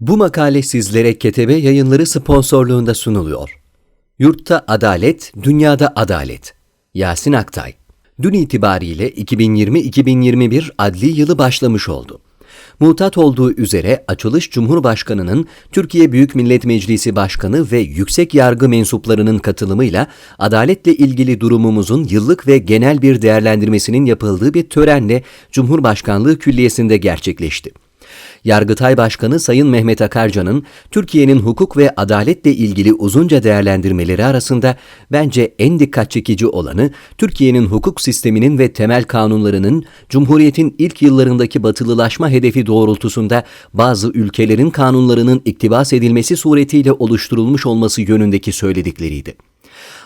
Bu makale sizlere Ketebe Yayınları sponsorluğunda sunuluyor. Yurtta adalet, dünyada adalet. Yasin Aktay. Dün itibariyle 2020-2021 adli yılı başlamış oldu. Mutat olduğu üzere açılış Cumhurbaşkanı'nın Türkiye Büyük Millet Meclisi Başkanı ve yüksek yargı mensuplarının katılımıyla adaletle ilgili durumumuzun yıllık ve genel bir değerlendirmesinin yapıldığı bir törenle Cumhurbaşkanlığı Külliyesi'nde gerçekleşti. Yargıtay Başkanı Sayın Mehmet Akarcan'ın Türkiye'nin hukuk ve adaletle ilgili uzunca değerlendirmeleri arasında bence en dikkat çekici olanı Türkiye'nin hukuk sisteminin ve temel kanunlarının Cumhuriyet'in ilk yıllarındaki batılılaşma hedefi doğrultusunda bazı ülkelerin kanunlarının iktibas edilmesi suretiyle oluşturulmuş olması yönündeki söyledikleriydi.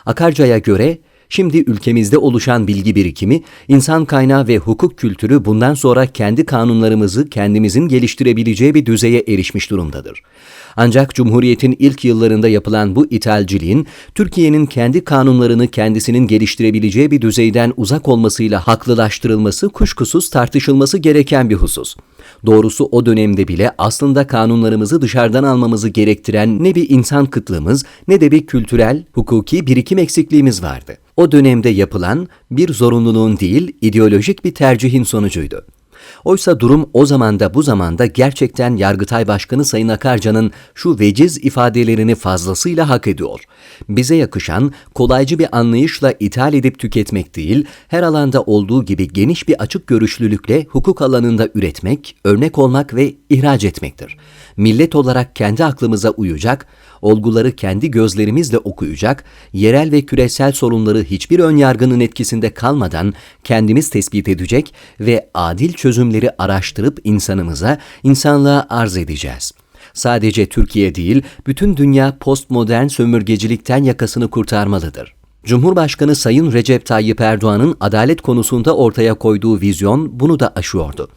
Akarca'ya göre Şimdi ülkemizde oluşan bilgi birikimi, insan kaynağı ve hukuk kültürü bundan sonra kendi kanunlarımızı kendimizin geliştirebileceği bir düzeye erişmiş durumdadır. Ancak Cumhuriyet'in ilk yıllarında yapılan bu ithalciliğin, Türkiye'nin kendi kanunlarını kendisinin geliştirebileceği bir düzeyden uzak olmasıyla haklılaştırılması kuşkusuz tartışılması gereken bir husus. Doğrusu o dönemde bile aslında kanunlarımızı dışarıdan almamızı gerektiren ne bir insan kıtlığımız ne de bir kültürel, hukuki birikim eksikliğimiz vardı. O dönemde yapılan bir zorunluluğun değil, ideolojik bir tercihin sonucuydu. Oysa durum o zamanda bu zamanda gerçekten Yargıtay Başkanı Sayın Akarca'nın şu veciz ifadelerini fazlasıyla hak ediyor. Bize yakışan kolaycı bir anlayışla ithal edip tüketmek değil, her alanda olduğu gibi geniş bir açık görüşlülükle hukuk alanında üretmek, örnek olmak ve ihraç etmektir. Millet olarak kendi aklımıza uyacak, olguları kendi gözlerimizle okuyacak, yerel ve küresel sorunları hiçbir önyargının etkisinde kalmadan kendimiz tespit edecek ve adil çözümleri araştırıp insanımıza, insanlığa arz edeceğiz. Sadece Türkiye değil, bütün dünya postmodern sömürgecilikten yakasını kurtarmalıdır. Cumhurbaşkanı Sayın Recep Tayyip Erdoğan'ın adalet konusunda ortaya koyduğu vizyon bunu da aşıyordu.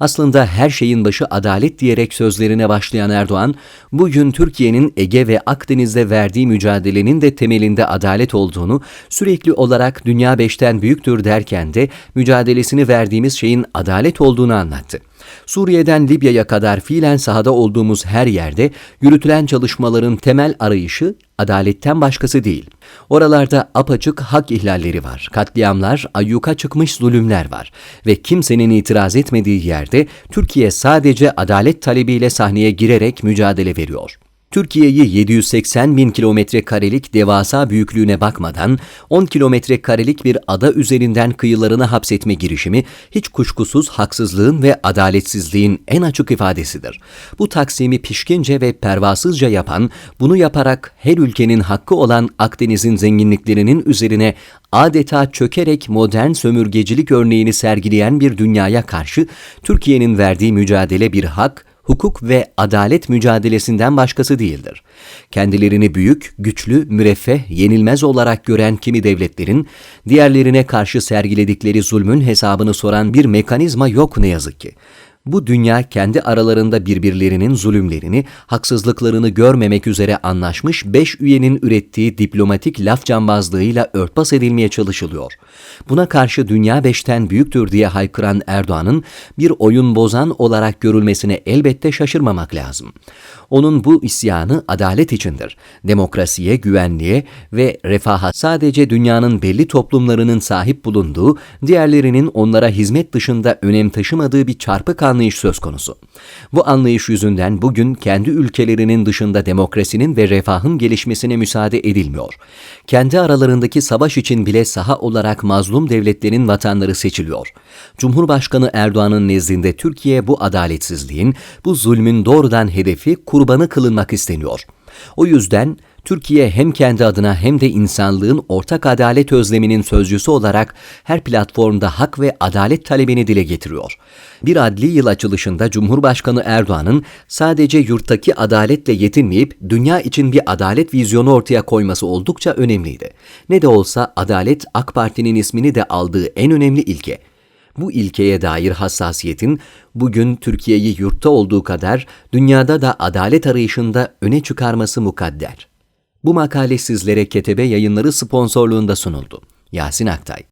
Aslında her şeyin başı adalet diyerek sözlerine başlayan Erdoğan, bugün Türkiye'nin Ege ve Akdeniz'de verdiği mücadelenin de temelinde adalet olduğunu, sürekli olarak dünya beşten büyüktür derken de mücadelesini verdiğimiz şeyin adalet olduğunu anlattı. Suriye'den Libya'ya kadar fiilen sahada olduğumuz her yerde yürütülen çalışmaların temel arayışı adaletten başkası değil. Oralarda apaçık hak ihlalleri var, katliamlar, ayyuka çıkmış zulümler var ve kimsenin itiraz etmediği yerde Türkiye sadece adalet talebiyle sahneye girerek mücadele veriyor. Türkiye'yi 780 bin kilometre karelik devasa büyüklüğüne bakmadan 10 kilometre karelik bir ada üzerinden kıyılarına hapsetme girişimi hiç kuşkusuz haksızlığın ve adaletsizliğin en açık ifadesidir. Bu taksimi pişkince ve pervasızca yapan, bunu yaparak her ülkenin hakkı olan Akdeniz'in zenginliklerinin üzerine adeta çökerek modern sömürgecilik örneğini sergileyen bir dünyaya karşı Türkiye'nin verdiği mücadele bir hak, hukuk ve adalet mücadelesinden başkası değildir. Kendilerini büyük, güçlü, müreffeh, yenilmez olarak gören kimi devletlerin diğerlerine karşı sergiledikleri zulmün hesabını soran bir mekanizma yok ne yazık ki. Bu dünya kendi aralarında birbirlerinin zulümlerini, haksızlıklarını görmemek üzere anlaşmış beş üyenin ürettiği diplomatik laf cambazlığıyla örtbas edilmeye çalışılıyor. Buna karşı dünya beşten büyüktür diye haykıran Erdoğan'ın bir oyun bozan olarak görülmesine elbette şaşırmamak lazım. Onun bu isyanı adalet içindir. Demokrasiye, güvenliğe ve refaha sadece dünyanın belli toplumlarının sahip bulunduğu, diğerlerinin onlara hizmet dışında önem taşımadığı bir çarpık anlayış söz konusu. Bu anlayış yüzünden bugün kendi ülkelerinin dışında demokrasinin ve refahın gelişmesine müsaade edilmiyor. Kendi aralarındaki savaş için bile saha olarak mazlum devletlerin vatanları seçiliyor. Cumhurbaşkanı Erdoğan'ın nezdinde Türkiye bu adaletsizliğin, bu zulmün doğrudan hedefi kurbanı kılınmak isteniyor. O yüzden Türkiye hem kendi adına hem de insanlığın ortak adalet özleminin sözcüsü olarak her platformda hak ve adalet talebini dile getiriyor. Bir adli yıl açılışında Cumhurbaşkanı Erdoğan'ın sadece yurttaki adaletle yetinmeyip dünya için bir adalet vizyonu ortaya koyması oldukça önemliydi. Ne de olsa adalet AK Parti'nin ismini de aldığı en önemli ilke. Bu ilkeye dair hassasiyetin bugün Türkiye'yi yurtta olduğu kadar dünyada da adalet arayışında öne çıkarması mukadder. Bu makale sizlere Ketebe Yayınları sponsorluğunda sunuldu. Yasin Aktay